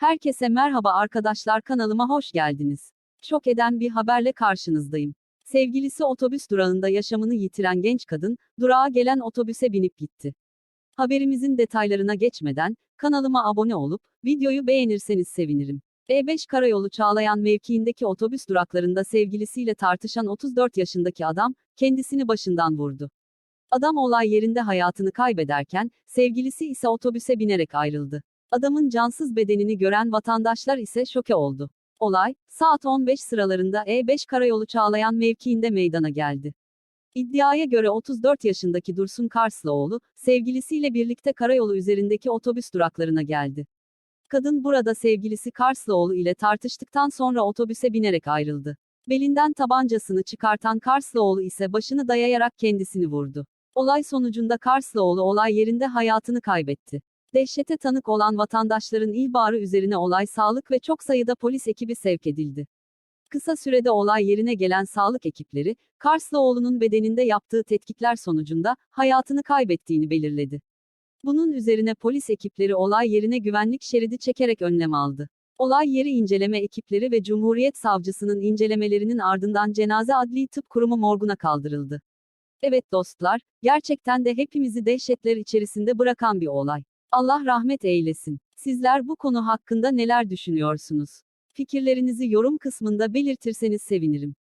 Herkese merhaba arkadaşlar kanalıma hoş geldiniz. Şok eden bir haberle karşınızdayım. Sevgilisi otobüs durağında yaşamını yitiren genç kadın, durağa gelen otobüse binip gitti. Haberimizin detaylarına geçmeden, kanalıma abone olup, videoyu beğenirseniz sevinirim. E5 Karayolu Çağlayan mevkiindeki otobüs duraklarında sevgilisiyle tartışan 34 yaşındaki adam, kendisini başından vurdu. Adam olay yerinde hayatını kaybederken, sevgilisi ise otobüse binerek ayrıldı. Adamın cansız bedenini gören vatandaşlar ise şoke oldu. Olay, saat 15 sıralarında E5 Karayolu Çağlayan mevkiinde meydana geldi. İddiaya göre 34 yaşındaki Dursun Karslıoğlu, sevgilisiyle birlikte karayolu üzerindeki otobüs duraklarına geldi. Kadın burada sevgilisi Karslıoğlu ile tartıştıktan sonra otobüse binerek ayrıldı. Belinden tabancasını çıkartan Karslıoğlu ise başını dayayarak kendisini vurdu. Olay sonucunda Karslıoğlu olay yerinde hayatını kaybetti. Dehşete tanık olan vatandaşların ihbarı üzerine olay sağlık ve çok sayıda polis ekibi sevk edildi. Kısa sürede olay yerine gelen sağlık ekipleri, Karslıoğlu'nun bedeninde yaptığı tetkikler sonucunda hayatını kaybettiğini belirledi. Bunun üzerine polis ekipleri olay yerine güvenlik şeridi çekerek önlem aldı. Olay yeri inceleme ekipleri ve Cumhuriyet Savcısının incelemelerinin ardından cenaze adli tıp kurumu morguna kaldırıldı. Evet dostlar, gerçekten de hepimizi dehşetler içerisinde bırakan bir olay. Allah rahmet eylesin. Sizler bu konu hakkında neler düşünüyorsunuz? Fikirlerinizi yorum kısmında belirtirseniz sevinirim.